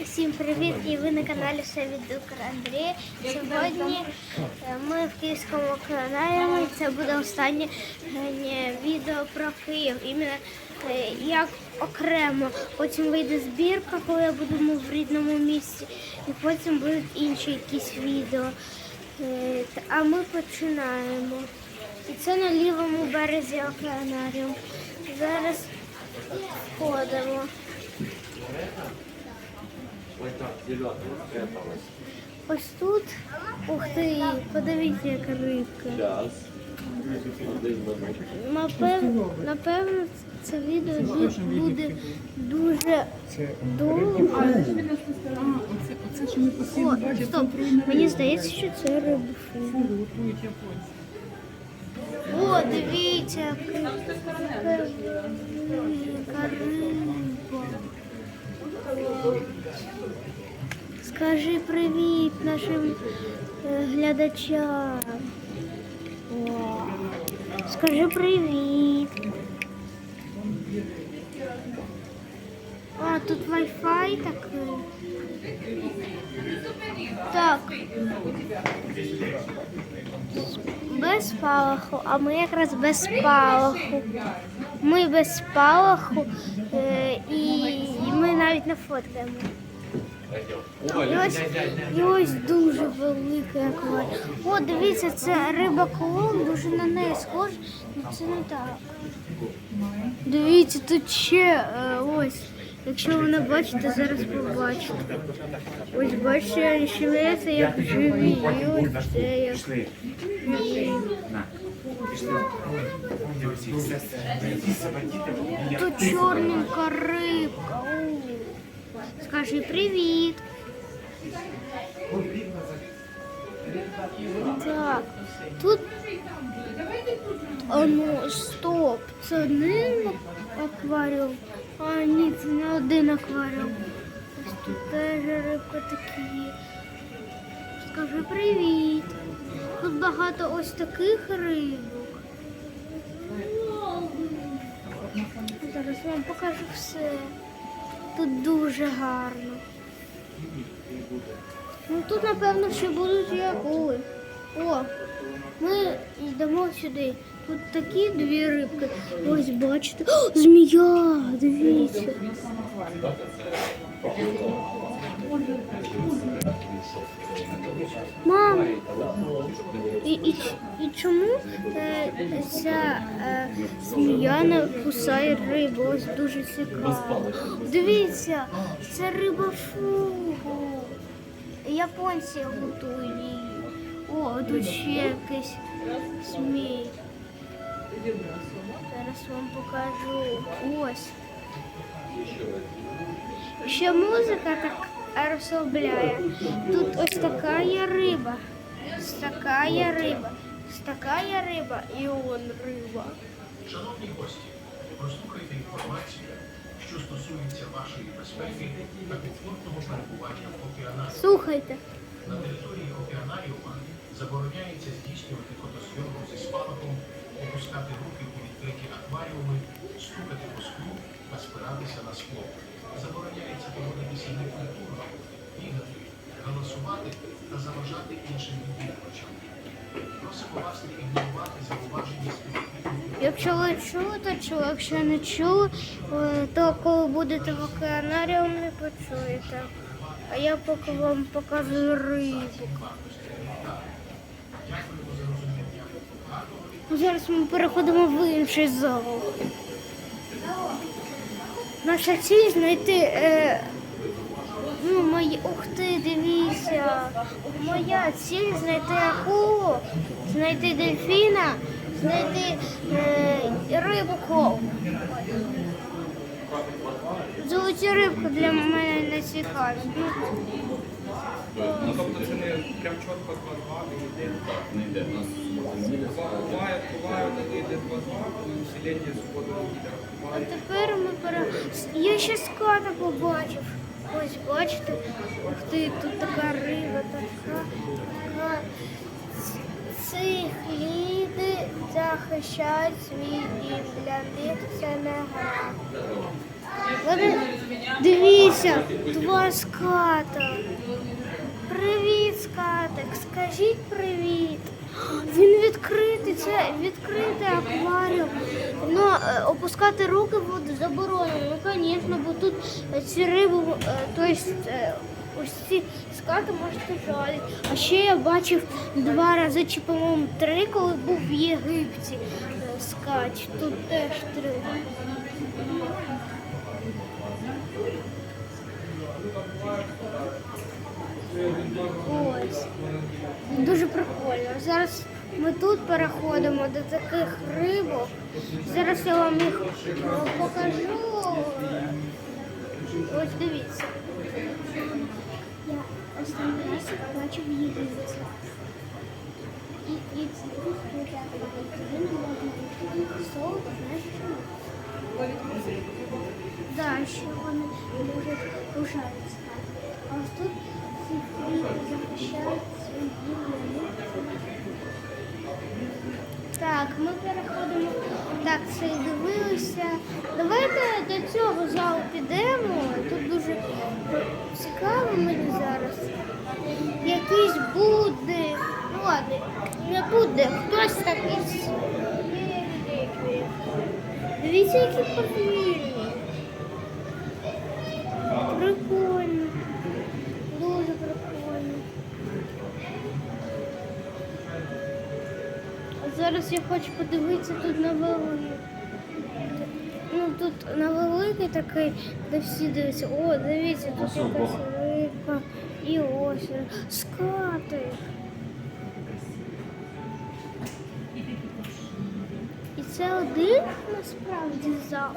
Всім привіт! І ви на каналі все Андрія. Сьогодні е, ми в Київському каналі. Це буде останнє е, відео про Київ. Іменно е, як окремо. Потім вийде збірка, коли буду в рідному місці. І потім будуть інші якісь відео. А ми починаємо. І це на лівому березі океанаріум. Зараз входимо. Ось тут. Ух ти, подивіться, яка рибка. Напевно, напевно, це відео ду- буде дуже довго. Оце, оце що ми постійно бачимо, стоп. Мені здається, що це рибофон. О, дивіться, яка риба. Скажи привіт нашим е, глядачам. Скажи привіт. А, тут Wi-Fi такий. Так. Без спалаху, а ми якраз без спалаху. Ми без спалаху е, і ми навіть не фоткаємо. І ось, і ось дуже великий акваріум. О, дивіться, це риба колон, дуже на неї схож, але це не так. Дивіться, тут ще е, ось. Якщо ви не бачите, зараз побачите. Ось бачите, шевеляться як живі. І ось це як. Тут чорненька рибка. О. Привіт. Так, тут а ну, стоп. Це один акваріум. А ні, це не один акваріум. Ось тут теж рибка такі. Скажи привіт. Тут багато ось таких рибок. Зараз вам покажу все. Тут дуже гарно. Ну тут, напевно, ще будуть і. О, ми йдемо сюди. Тут такі дві рибки. Ось бачите. О, змія! Дивіться. Мам, і, і, і чому е, ця е, змія не кусає рибу? Ось дуже цікаво. Дивіться, це риба фугу. Японці готують її. О, тут ще якийсь змій. Зараз вам покажу. Ось. Ще музика так розслабляє. Тут ось така є риба. Ось така є риба. Ось така є риба і он риба. Шановні гості, прослухайте інформацію, що стосується вашої безпеки та комфортного перебування в океанаріумі. Слухайте. На території океанаріума забороняється здійснювати фотозйомку зі спалахом, опускати руки у відкриті акваріуми, стукати по склу та спиратися на скло. Забороняється поводитися некультурно, бігати, галасувати та заважати іншим відвідувачам. Просимо вас не ігнорувати зауваження співробітників Якщо ви чули, то чули. Якщо не чули, е, то коли будете в океанаріум, не почуєте. А я поки вам покажу рибу. Зараз ми переходимо в інший зал. Наша ціль знайти. Е, ну, мої, ух ти, дивіться. Моя ціль знайти акулу, знайти дельфіна, знайти е, рибу клоу. Золоті рибки для мене не цікаві. Ну, Тобто це не прям чітко 2-2, не йде. Не йде. У нас Буває, буває, не вийде 2-2, коли свободу не йде. А тепер ми пере... Я ще ската побачив. Ось бачите, ух ти, тут така риба, така, така. Ці хліди захищають свій дім. Для них це не гра. Вони... Дивіться, два ската. Привіт, скатик. Скажіть привіт. Він відкритий, це відкритий акваріум. Ну, е, опускати руки воду заборонено. Ну, звісно, бо тут ці риби, тобто ось ці скати можете жалити. А ще я бачив два рази, чи, по-моєму, три, коли був в Єгипті скач. Тут теж три. Прикольно. Зараз ми тут переходимо до таких рибок. Зараз я вам їх покажу. Ось дивіться. Я останній раз бачив в Єгипті. І, ці можна знаєш чому? Да, ще вони можуть ужаритися. А ось тут ці рибки захищають свої гнили. Так, ми переходимо. Так, це і дивилися. Давайте до цього залу підемо. Тут дуже цікаво мені зараз. Якийсь буде. Ну ладно, не буде. Хтось такий. Дивіться, які повільні. Зараз я хочу подивитися тут на великий. Ну тут на великий такий, де всі дивляться. О, дивіться, тут якась рибка і озеро. Скати. І це один насправді зал.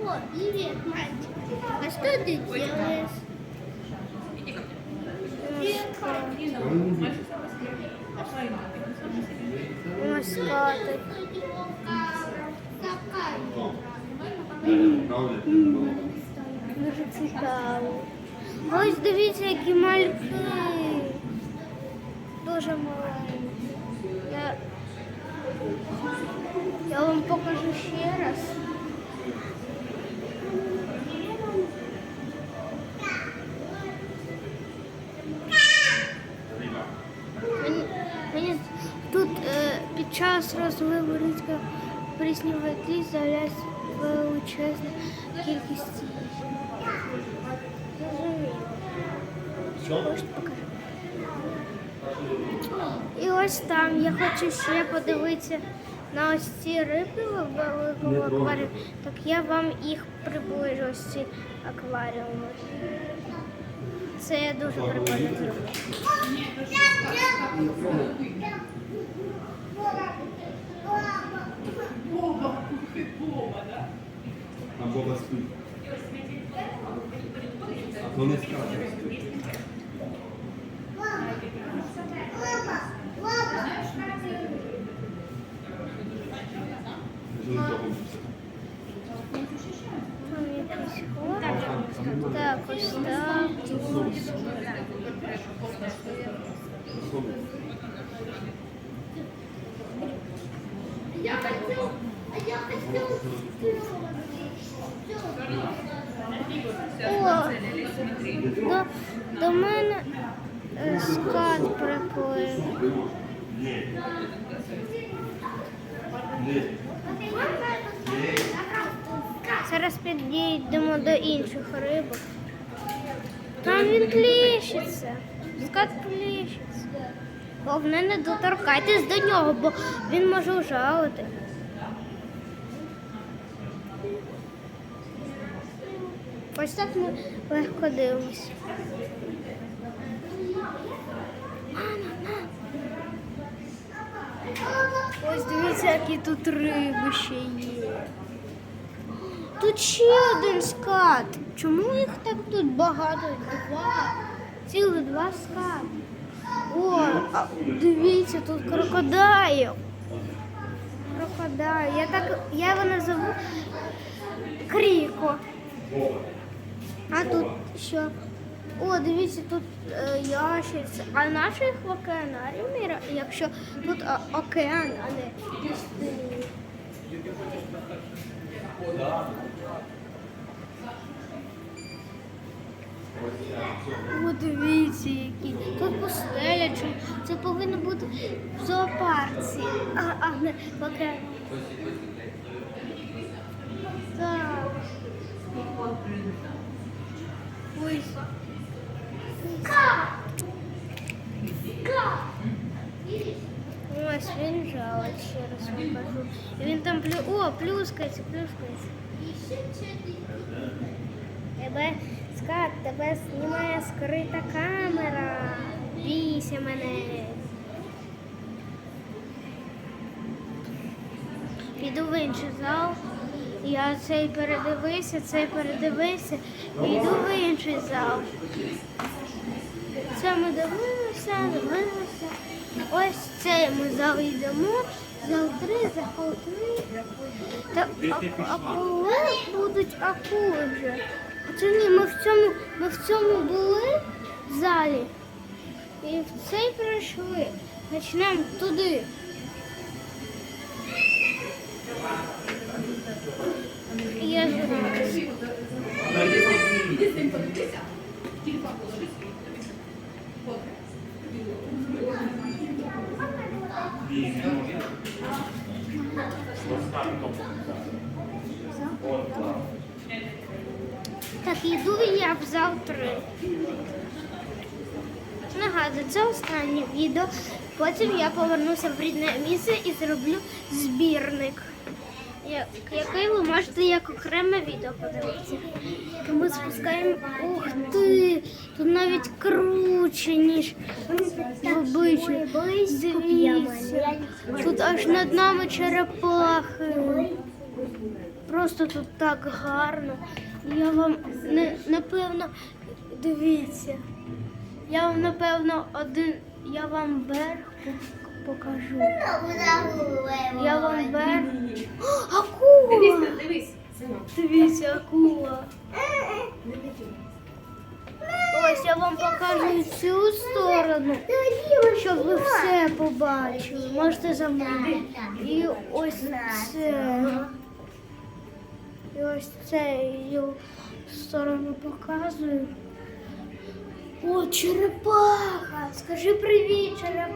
О, привет, мальчик. А что ты делаешь? Маскати. Дуже цікаво. Ось дивіться, які мальки. Дуже маленькі. Я, я вам покажу ще раз. Час розливу рідка прісні води з'являється величезна кількість. І ось там я хочу ще подивитися на ось ці риби в великому акваріумі. Так я вам їх приближу, ось ці акваріуми. Це я дуже прикольно зроблю. А Боба спить. Ну не скаже. Там якийсь хлопчик. Так, ось так. До, до мене е, скат приплив. Зараз підійдемо до інших рибок. Там він плещеться. Скат плещеться. Головне, не доторкайтесь до нього, бо він може ужалити. Ось так ми легко дивимося. Ось дивіться, які тут риби ще є. Тут ще один скат. Чому їх так тут багато? Два. Цілих два скат. О, дивіться, тут крокодайл. Крокодайл. Я так я його назову Кріко. А тут що? О, дивіться, тут е, ящерці. А наші їх в океанаріумі, якщо тут е, океан, а не пустині. О, дивіться, які. Тут пустеля. Це повинно бути в зоопарці. А, а не поки. Так. Ой. Ось він жалить, ще раз покажу. Він там плю... О, плюскається, плюскається. Тебе скат, тебе знімає скрита камера. Бійся мене. Піду в інший зал. Я цей передивився, цей передивився. І йду в інший зал. Це ми дивилися, дивилися. Ось цей ми зал йдемо. Зал 3, зал 3. Та, а, а коли будуть акули вже? Це ні, ми в цьому, ми в цьому були в залі. І в цей пройшли. Почнемо туди. Я знаю. Так, йду я в 3. Нагадую, це останнє відео. Потім я повернуся в рідне місце і зроблю збірник, який ви можете як окреме відео подивитися. Тому спускаємо. Ух ти! Тут навіть круче, ніж в обичі. Дивіться. Тут аж над нами черепахи. Просто тут так гарно. Я вам не, напевно дивіться. Я вам напевно один. Я вам берег покажу. Я вам. О, акула! Дивись, синок. Дивіться, акула. Ось я вам покажу цю сторону, щоб ви все побачили. Можете за мною. І ось це. І ось цю сторону показую. О, черепаха! Скажи привіт, черепаха.